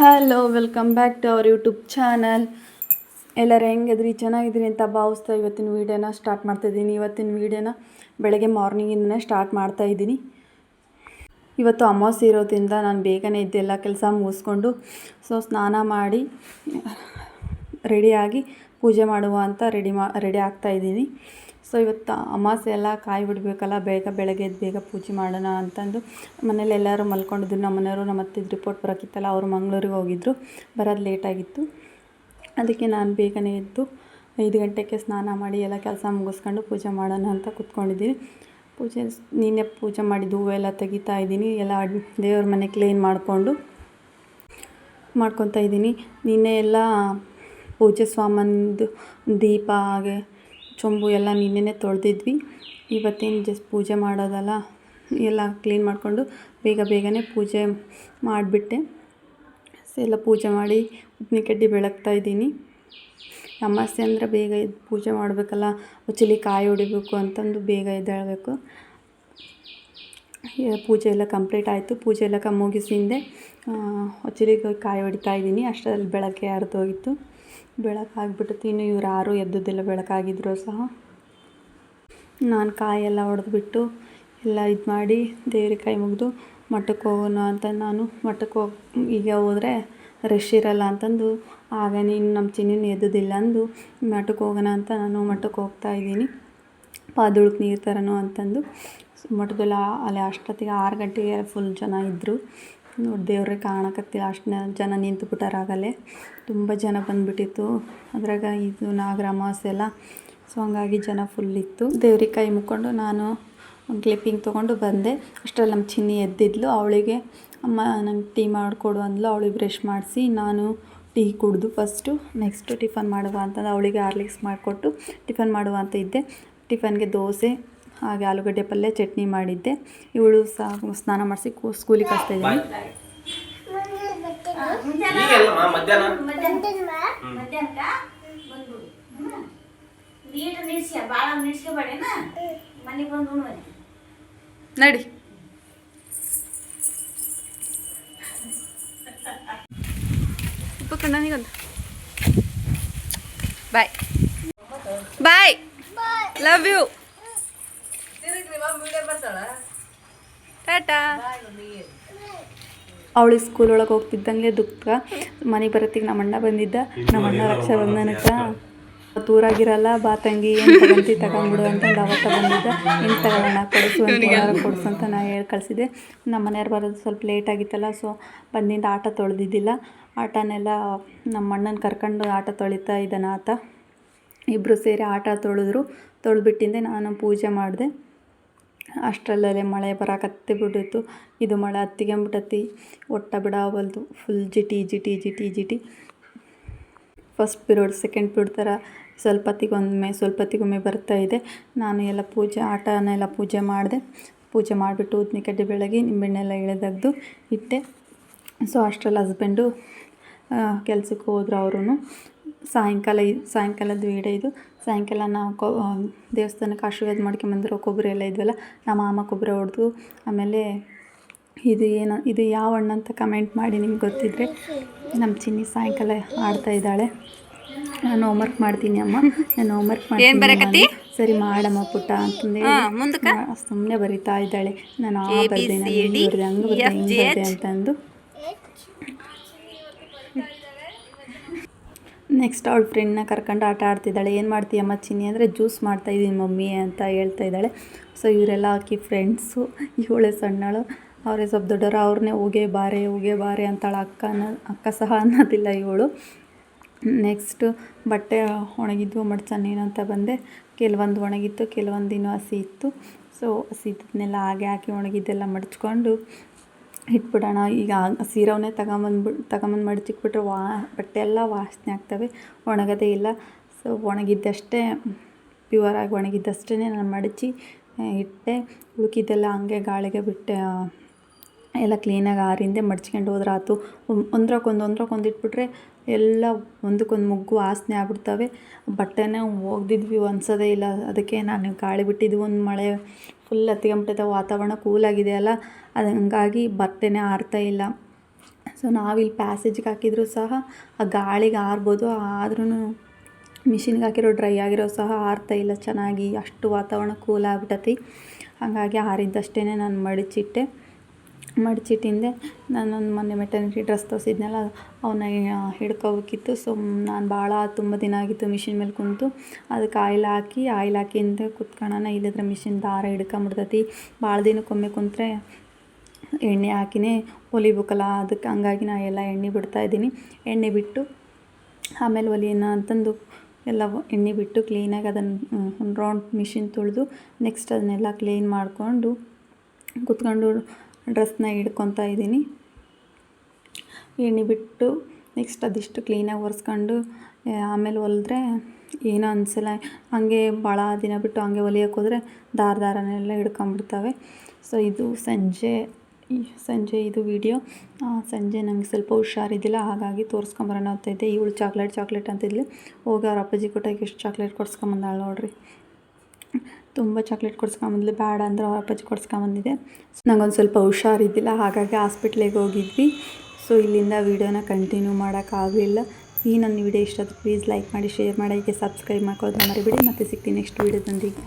Hello welcome back to our YouTube channel ಎಲ್ಲರೂ ಹೆಂಗಿದ್ರಿ? ಚೆನ್ನಾಗಿದ್ರಿ ಅಂತ ಭಾವಿಸ್ತಾ ಇವತ್ತಿನ ವೀಡಿಯೋನ ಸ್ಟಾರ್ಟ್ ಮಾಡ್ತಾಯಿದ್ದೀನಿ ಇವತ್ತಿನ ವೀಡಿಯೋನ ಬೆಳಗ್ಗೆ ಮಾರ್ನಿಂಗಿಂದನೇ ಸ್ಟಾರ್ಟ್ ಮಾಡ್ತಾ ಇದ್ದೀನಿ. ಇವತ್ತು ಅಮಾವಾಸ್ಯೆ ಇರೋದ್ರಿಂದ ನಾನು ಬೇಗನೆ ಇದ್ದೆಲ್ಲ ಕೆಲಸ ಮುಗಿಸ್ಕೊಂಡು ಸೊ ಸ್ನಾನ ಮಾಡಿ ರೆಡಿಯಾಗಿ ಪೂಜೆ ಮಾಡುವ ಅಂತ ರೆಡಿ ಮಾ ರೆಡಿ ಆಗ್ತಾ ಇದ್ದೀನಿ. ಸೊ ಇವತ್ತು ಅಮಾಸೆ ಎಲ್ಲ ಕಾಯಿ ಬಿಡಬೇಕಲ್ಲ ಬೇಗ ಬೆಳಗ್ಗೆ ಎದ್ದು ಬೇಗ ಪೂಜೆ ಮಾಡೋಣ ಅಂತಂದು ಮನೇಲಿ ಎಲ್ಲರೂ ಮಲ್ಕೊಂಡಿದ್ರು. ನಮ್ಮ ಮನೆಯವರು ನಮ್ಮ ಅತ್ತಿದ್ದು ರಿಪೋರ್ಟ್ ಬರೋಕ್ಕಿತ್ತಲ್ಲ ಅವರು ಮಂಗಳೂರಿಗೆ ಹೋಗಿದ್ದರು ಬರೋದು ಲೇಟಾಗಿತ್ತು ಅದಕ್ಕೆ ನಾನು ಬೇಗನೆ ಎದ್ದು ಐದು ಗಂಟೆಗೆ ಸ್ನಾನ ಮಾಡಿ ಎಲ್ಲ ಕೆಲಸ ಮುಗಿಸ್ಕೊಂಡು ಪೂಜೆ ಮಾಡೋಣ ಅಂತ ಕೂತ್ಕೊಂಡಿದ್ದೀನಿ. ಪೂಜೆ ನೀನೇ ಪೂಜೆ ಮಾಡಿದ್ದು ಹೂವೆಲ್ಲ ತೆಗಿತಾ ಇದ್ದೀನಿ. ಎಲ್ಲ ದೇವ್ರ ಮನೆ ಕ್ಲೀನ್ ಮಾಡಿಕೊಂಡು ಮಾಡ್ಕೊತಾ ಇದ್ದೀನಿ. ನಿನ್ನೆ ಎಲ್ಲ ಪೂಜೆ ಸ್ವಾಮಂದು ದೀಪ ಹಾಗೆ ಚೊಂಬು ಎಲ್ಲ ನಿನ್ನೆನೇ ತೊಳೆದಿದ್ವಿ. ಇವತ್ತೇನು ಜಸ್ಟ್ ಪೂಜೆ ಮಾಡೋದಲ್ಲ, ಎಲ್ಲ ಕ್ಲೀನ್ ಮಾಡಿಕೊಂಡು ಬೇಗ ಬೇಗನೆ ಪೂಜೆ ಮಾಡಿಬಿಟ್ಟೆ. ಎಲ್ಲ ಪೂಜೆ ಮಾಡಿ ಉಪ್ಪಿನ ಕಡ್ಡಿ ಬೆಳಗ್ತಾ ಇದ್ದೀನಿ. ಅಮಾಸ್ಯೆ ಅಂದರೆ ಬೇಗ ಎದ್ದು ಪೂಜೆ ಮಾಡಬೇಕಲ್ಲ ಚಿಲಿ ಕಾಯಿ ಹೊಡಿಬೇಕು ಅಂತಂದು ಬೇಗ ಎದ್ದೇಳಬೇಕು. ಪೂಜೆ ಎಲ್ಲ ಕಂಪ್ಲೀಟ್ ಆಯಿತು. ಪೂಜೆ ಎಲ್ಲ ಮುಗಿಸಿಂದೆ ಹೊಚ್ಚಲಿಗೆ ಕಾಯಿ ಹೊಡಿತಾ ಇದ್ದೀನಿ. ಅಷ್ಟರಲ್ಲಿ ಬೆಳಗ್ಗೆ ಹರಿದೋಗಿತ್ತು. ಬೆಳಕಾಗ್ಬಿಟ್ಟಿತ್ತು ಇನ್ನು ಇವ್ರು ಯಾರೂ ಎದ್ದದಿಲ್ಲ ಬೆಳಕಾಗಿದ್ರು ಸಹ. ನಾನು ಕಾಯೆಲ್ಲ ಹೊಡೆದ್ಬಿಟ್ಟು ಎಲ್ಲ ಇದು ಮಾಡಿ ದೇವ್ರಿಗೆ ಕೈ ಮುಗಿದು ಮಠಕ್ಕೆ ಹೋಗೋಣ ಅಂತ ನಾನು. ಮಠಕ್ಕೆ ಹೋಗಿ, ಈಗ ಹೋದರೆ ರಶ್ ಇರಲ್ಲ ಅಂತಂದು. ಆಗ ನೀನು ನಮ್ಮ ಚಿನ್ನಿನ ಎದ್ದುದಿಲ್ಲ ಅಂದು ಮಠಕ್ಕೆ ಹೋಗೋಣ ಅಂತ ನಾನು ಮಠಕ್ಕೆ ಹೋಗ್ತಾ ಇದ್ದೀನಿ. ಪಾದುಳಕ್ಕೆ ನೀರು ತರೋಣ ಅಂತಂದು. ಮಠದಲ್ಲಿ ಅಲ್ಲಿ ಅಷ್ಟೊತ್ತಿಗೆ ಆರು ಗಂಟೆಗೆ ಫುಲ್ ಜನ ಇದ್ದರು ನೋಡಿ ದೇವ್ರೇ ಕಾಣಕತ್ತಿಲ್ಲ ಅಷ್ಟು ಜನ ನಿಂತು ಬಿಟ್ಟಾರಾಗಲೇ ತುಂಬ ಜನ ಬಂದುಬಿಟ್ಟಿತ್ತು. ಅದ್ರಾಗ ಇದು ನಾಗರ ಅಮಾವಾಸ್ಯೆ ಎಲ್ಲ ಸೊ ಹಂಗಾಗಿ ಜನ ಫುಲ್ ಇತ್ತು. ದೇವ್ರಿಗೆ ಕೈ ಮುಕ್ಕೊಂಡು ನಾನು ಕ್ಲಿಪ್ಪಿಂಗ್ ತೊಗೊಂಡು ಬಂದೆ. ಅಷ್ಟರಲ್ಲಿ ನಮ್ಮ ಚಿನ್ನಿ ಎದ್ದಿದ್ಲು. ಅವಳಿಗೆ, ಅಮ್ಮ, ನಂಗೆ ಟೀ ಮಾಡಿಕೊಡು ಅಂದ್ಲು. ಅವಳಿಗೆ ಬ್ರಷ್ ಮಾಡಿಸಿ, ನಾನು ಟೀ ಕುಡಿದು ಫಸ್ಟು ನೆಕ್ಸ್ಟು ಟಿಫನ್ ಮಾಡುವ ಅಂತಂದು ಅವಳಿಗೆ ಆರ್ಲಿಕ್ಸ್ ಮಾಡಿಕೊಟ್ಟು ಟಿಫನ್ ಮಾಡುವ ಅಂತ ಇದ್ದೆ. ಟಿಫನ್ಗೆ ದೋಸೆ ಹಾಗೆ ಆಲೂಗಡ್ಡೆ ಪಲ್ಯ ಚಟ್ನಿ ಮಾಡಿದ್ದೆ. ಇವಳು ಸಹ ಸ್ನಾನ ಮಾಡಿಸಿ ಕೂ ಸ್ಕೂಲಿಗೆ ಕಳಿಸ್ತಾ ಇದ್ದೀನಿ ನಡಿ. ನನಗೊಂದು bye. Bye. Love you tata. ಅವಳು ಸ್ಕೂಲ್ ಒಳಗೆ ಹೋಗ್ತಿದ್ದಂಗೆ ದುಃಖ. ಮನೆಗೆ ಬರತ್ತಿಗೆ ನಮ್ಮ ಅಣ್ಣ ಬಂದಿದ್ದ. ನಮ್ಮ ಅಣ್ಣ ರಕ್ಷಾಬಂಧನಕ್ಕೆ. ತೂರಾಗಿರಲ್ಲ ಬಾ ತಂಗಿ ಏನು ತಗೊಂತಿ ತಗೊಂಡ್ಬಿಡು ಅಂತಂದು ಅವತ್ತ ಬಂದಿದ್ದ. ಏನು ತಗೊಳ್ಳೋಣ ಕೊಡಿಸು ಅಂತ ಕೊಡಿಸು ಅಂತ ನಾ ಹೇಳಿ ಕಳಿಸಿದೆ. ನಮ್ಮ ಮನೆಯವ್ರು ಬರೋದು ಸ್ವಲ್ಪ ಲೇಟ್ ಆಗಿತ್ತಲ್ಲ ಸೊ ಬಂದಿಂದ ಆಟ ತೊಳೆದಿದ್ದಿಲ್ಲ. ಆಟನೆಲ್ಲ ನಮ್ಮ ಅಣ್ಣನ ಕರ್ಕೊಂಡು ಆಟ ತೊಳಿತಾ ಇದ್ದಾನ ಆತ. ಇಬ್ಬರು ಸೇರಿ ಆಟ ತೊಳೆದ್ರು. ತೊಳೆದ್ಬಿಟ್ಟಿಂದೆ ನಾನು ಪೂಜೆ ಮಾಡಿದೆ. ಅಷ್ಟರಲ್ಲೇ ಮಳೆ ಬರಾಕತ್ತಿ ಬಿಟ್ಟಿತ್ತು. ಇದು ಮಳೆ ಹತ್ತಿಗೆಂಬಿಟ್ಟತಿ ಒಟ್ಟ ಬಿಡಾವಲ್ದು. ಫುಲ್ ಜಿಟಿ ಜಿಟಿ ಜಿಟಿ ಜಿಟಿ. ಫಸ್ಟ್ ಪಿರಿಯಡ್ ಸೆಕೆಂಡ್ ಪಿರಿಯಡ್ ಥರ ಸ್ವಲ್ಪ ಹೊತ್ತಿಗೊಮ್ಮೆ ಸ್ವಲ್ಪ ಹೊತ್ತಿಗೊಮ್ಮೆ ಬರ್ತಾ ಇದೆ. ನಾನು ಎಲ್ಲ ಪೂಜೆ ಆಟನೆಲ್ಲ ಪೂಜೆ ಮಾಡಿದೆ. ಪೂಜೆ ಮಾಡಿಬಿಟ್ಟು ಉದ್ನಿ ಕಡ್ಡಿ ಬೆಳಗ್ಗೆ ನಿಂಬೆಣ್ಣೆಲ್ಲ ಎಳೆದಗ್ದು ಇಟ್ಟೆ. ಸೊ ಅಷ್ಟರಲ್ಲಿ ಹಸ್ಬೆಂಡು ಕೆಲಸಕ್ಕೆ ಹೋದ್ರು ಅವರು ಸಾಯಂಕಾಲ ಇದು ಸಾಯಂಕಾಲದ ವೇಳೆ ಇದು. ಸಾಯಂಕಾಲ ನಾವು ಕೊ ದೇವಸ್ಥಾನಕ್ಕೆ ಆಶೀರ್ವಾದ ಮಾಡ್ಕೊಂಬಂದಿರೋ ಕೊಬ್ಬರಿ ಎಲ್ಲ ಇದ್ವಲ್ಲ ನಮ್ಮ ಮಾಮ ಕೊಬ್ಬರಿ ಹೊಡೆದು ಆಮೇಲೆ ಇದು ಏನು ಇದು ಯಾವ ಹಣ್ಣು ಅಂತ ಕಮೆಂಟ್ ಮಾಡಿ ನಿಮ್ಗೆ ಗೊತ್ತಿದ್ರೆ ನಮ್ಮ ಚಿನ್ನಿ ಸಾಯಂಕಾಲ ಆಡ್ತಾ ಇದ್ದಾಳೆ. ನಾನು ಹೋಮ್ವರ್ಕ್ ಮಾಡ್ತೀನಿ ಅಮ್ಮ. ನಾನು ಹೋಮ್ವರ್ಕ್ ಮಾಡ್ತೀನಿ ಸರಿ ಮಾಡಮ್ಮ ಪುಟ್ಟ ಅಂತಂದು ಸುಮ್ಮನೆ ಬರಿತಾ ಇದ್ದಾಳೆ. ನಾನು ಆ ಬರ್ದೆ ನಾನು ಹಿಂಗೆ ಬರ್ದೆ ಹಂಗೆ ಬರ್ದೆ ಹಿಂಗೆ ಬರ್ದೆ ಅಂತಂದು. ನೆಕ್ಸ್ಟ್ ಅವಳ ಫ್ರೆಂಡ್ನ ಕರ್ಕೊಂಡು ಆಟ ಆಡ್ತಿದ್ದಾಳೆ. ಏನು ಮಾಡ್ತೀಯಮ್ಮ ಚಿನ್ನಿ ಅಂದರೆ ಜ್ಯೂಸ್ ಮಾಡ್ತಾಯಿದ್ದೀನಿ ಮಮ್ಮಿ ಅಂತ ಹೇಳ್ತಾ ಇದ್ದಾಳೆ. ಸೊ ಇವರೆಲ್ಲ ಆಕಿ ಫ್ರೆಂಡ್ಸು ಇವಳೆ ಸಣ್ಣಳು. ಅವರೇ ಸ್ವಲ್ಪ ದೊಡ್ಡವರು. ಅವ್ರನ್ನೇ ಹೋಗೇ ಬಾರೆ ಹೋಗೇ ಬಾರೆ ಅಂತಾಳೆ ಅಕ್ಕ ಅಕ್ಕ ಸಹ ಅನ್ನೋದಿಲ್ಲ ಇವಳು. ನೆಕ್ಸ್ಟು ಬಟ್ಟೆ ಒಣಗಿದ್ವು ಅಂತ ಬಂದೆ. ಕೆಲವೊಂದು ಒಣಗಿತ್ತು, ಕೆಲವೊಂದು ಇನ್ನೂ ಹಸಿ ಇತ್ತು. ಸೊ ಹಸಿ ಇದ್ದನ್ನೆಲ್ಲ ಹಾಗೆ ಹಾಕಿ ಒಣಗಿದ್ದೆಲ್ಲ ಮಡ್ಚ್ಕೊಂಡು ಇಟ್ಬಿಡೋಣ. ಈಗ ಸೀರೆವನ್ನೇ ತಗೊಂಬಂದ್ಬಿಟ್ಟು ತಗೊಂಬಂದು ಮಡಿಚಿಟ್ಬಿಟ್ರೆ ವಾ, ಬಟ್ಟೆ ಎಲ್ಲ ವಾಸನೆ ಆಗ್ತವೆ. ಒಣಗೋದೇ ಇಲ್ಲ. ಸೊ, ಒಣಗಿದ್ದಷ್ಟೇ ಪ್ಯೂವರಾಗಿ ಒಣಗಿದ್ದಷ್ಟೇ ನಾನು ಮಡಚಿ ಇಟ್ಟೆ. ಉಳುಕಿದ್ದೆಲ್ಲ ಹಂಗೆ ಗಾಳಿಗೆ ಬಿಟ್ಟೆ ಎಲ್ಲ ಕ್ಲೀನಾಗಿ ಆರಿಂದೆ ಮಡ್ಚ್ಕೊಂಡು ಹೋದ್ರೆ ಆಯ್ತು ಒಂದ್ರಕ್ಕೊಂದು ಒಂದ್ರಕ್ಕೊಂದು ಇಟ್ಬಿಟ್ರೆ ಎಲ್ಲ ಒಂದಕ್ಕೊಂದು ಮುಗ್ಗು ವಾಸನೆ ಆಗ್ಬಿಡ್ತವೆ. ಬಟ್ಟೆನೇ ಒಗ್ದಿದ್ವಿ ಅನ್ಸೋದೇ ಇಲ್ಲ. ಅದಕ್ಕೆ ನಾನು ಗಾಳಿ ಬಿಟ್ಟಿದ್ವಿ ಒಂದು ಮಳೆ ಫುಲ್ ಹತ್ಕೊಂಬಿಟ್ಟೈತೆ ವಾತಾವರಣ ಕೂಲಾಗಿದೆ ಅಲ್ಲ? ಅದು ಹಂಗಾಗಿ ಬಟ್ಟೆನೇ ಆರ್ತಾ ಇಲ್ಲ. ಸೊ ನಾವಿಲ್ಲಿ ಪ್ಯಾಸೇಜ್ಗೆ ಹಾಕಿದರೂ ಸಹ ಆ ಗಾಳಿಗೆ ಆರ್ಬೋದು. ಆದ್ರೂ ಮಿಷಿನ್ಗೆ ಹಾಕಿರೋ ಡ್ರೈ ಆಗಿರೋ ಸಹ ಆರ್ತಾ ಇಲ್ಲ. ಚೆನ್ನಾಗಿ ಅಷ್ಟು ವಾತಾವರಣ ಕೂಲ್ ಆಗ್ಬಿಟ್ಟತಿ ಹಾಗಾಗಿ ಆರಿದ್ದಷ್ಟೇ ನಾನು ಮಡಚಿಟ್ಟೆ. ಮಡಚಿಟ್ಟಿಂದೆ. ನಾನೊಂದು ಮೊನ್ನೆ ಮೆಟರ್ನಿಟಿ ಡ್ರೆಸ್ ತೋರಿಸಿದ್ನಲ್ಲ, ಅವನ್ನ ಹಿಡ್ಕೋಬೇಕಿತ್ತು. ಸೊ ನಾನು ಭಾಳ ತುಂಬ ದಿನ ಆಗಿತ್ತು ಮಿಷಿನ್ ಮೇಲೆ ಕುಂತು. ಅದಕ್ಕೆ ಆಯಿಲ್ ಹಾಕಿ ಆಯಿಲ್ ಹಾಕಿಂದ ಕುತ್ಕೊಳ್ಳೋಣ ಇಲ್ಲದ್ರೆ ಮಿಷಿನ್ ದಾರ ಹಿಡ್ಕೊಂಬಿಡ್ತೈತಿ. ಭಾಳ ದಿನಕ್ಕೊಮ್ಮೆ ಕುಂತ್ರೆ ಎಣ್ಣೆ ಹಾಕಿನೇ ಹೊಲಿಬೇಕಲ್ಲ ಅದಕ್ಕೆ ಹಂಗಾಗಿ ನಾ ಎಲ್ಲ ಎಣ್ಣೆ ಬಿಡ್ತಾ ಇದ್ದೀನಿ. ಎಣ್ಣೆ ಬಿಟ್ಟು, ಆಮೇಲೆ ಒಲಿಯೋಣ ಅಂತಂದು ಎಲ್ಲ ಎಣ್ಣೆ ಬಿಟ್ಟು ಕ್ಲೀನಾಗಿ ಅದನ್ನು ರೌಂಡ್ ಮಿಷಿನ್ ತುಳಿದು ನೆಕ್ಸ್ಟ್ ಅದನ್ನೆಲ್ಲ ಕ್ಲೀನ್ ಮಾಡಿಕೊಂಡು ಕುತ್ಕೊಂಡು ಡ್ರೆಸ್ನ ಹಿಡ್ಕೊತಾ ಇದ್ದೀನಿ. ಎಣ್ಣೆ ಬಿಟ್ಟು ನೆಕ್ಸ್ಟ್ ಅದಿಷ್ಟು ಕ್ಲೀನಾಗಿ ಒರೆಸ್ಕೊಂಡು ಆಮೇಲೆ ಹೊಲಿದ್ರೆ ಏನೂ ಅನಿಸಲ್ಲ. ಹಂಗೆ ಭಾಳ ದಿನ ಬಿಟ್ಟು ಹಂಗೆ ಹೊಲಿಯೋಕೆ ಹೋದರೆ ದಾರ ದಾರನೆಲ್ಲ ಹಿಡ್ಕೊಂಬಿಡ್ತವೆ. ಸೊ, ಇದು ಸಂಜೆ ಸಂಜೆ ಇದು ವಿಡಿಯೋ. ಸಂಜೆ ನನಗೆ ಸ್ವಲ್ಪ ಹುಷಾರಿದ್ದಿಲ್ಲ, ಹಾಗಾಗಿ ತೋರಿಸ್ಕೊಂಬರೋಣ ಅಂತ ಇದ್ದೆ. ಇವಳು ಚಾಕ್ಲೇಟ್ ಚಾಕ್ಲೇಟ್ ಅಂತಿದ್ಲು ಹೋಗಿ ಅವ್ರ ಅಪ್ಪಾಜಿ ಕೊಟ್ಟಾಗ ಎಷ್ಟು ಚಾಕ್ಲೇಟ್ ಕೊಡ್ಸ್ಕೊಂಬಂದಾಳೆ ನೋಡ್ರಿ. ತುಂಬ ಚಾಕ್ಲೇಟ್ ಕೊಡ್ಸ್ಕೊಂಬಂದ್ಲು, ಬೇಡ ಅಂದ್ರೆ ಅವ್ರ ಅಪ್ಪಾಜಿ ಕೊಡ್ಸ್ಕೊಂಬಂದಿದೆ. ನಂಗೊಂದು ಸ್ವಲ್ಪ ಹುಷಾರಿದ್ದಿಲ್ಲ, ಹಾಗಾಗಿ ಹಾಸ್ಪಿಟ್ಲಿಗೆ ಹೋಗಿದ್ವಿ. ಸೊ, ಇಲ್ಲಿಂದ ವೀಡಿಯೋನ ಕಂಟಿನ್ಯೂ ಮಾಡೋಕ್ಕಾಗಲಿಲ್ಲ. ಈ ನನ್ನ ವಿಡಿಯೋ ಇಷ್ಟ ಆದ್ರೆ ಪ್ಲೀಸ್ ಲೈಕ್ ಮಾಡಿ, ಶೇರ್ ಮಾಡಿ ಸಬ್ಸ್ಕ್ರೈಬ್ ಮಾಡ್ಕೊಳ್ಳೋದು ಮರಿಬೇಡಿ. ಮತ್ತೆ ಸಿಗ್ತೀನಿ ನೆಕ್ಸ್ಟ್ ವೀಡಿಯೋದೊಂದಿಗೆ.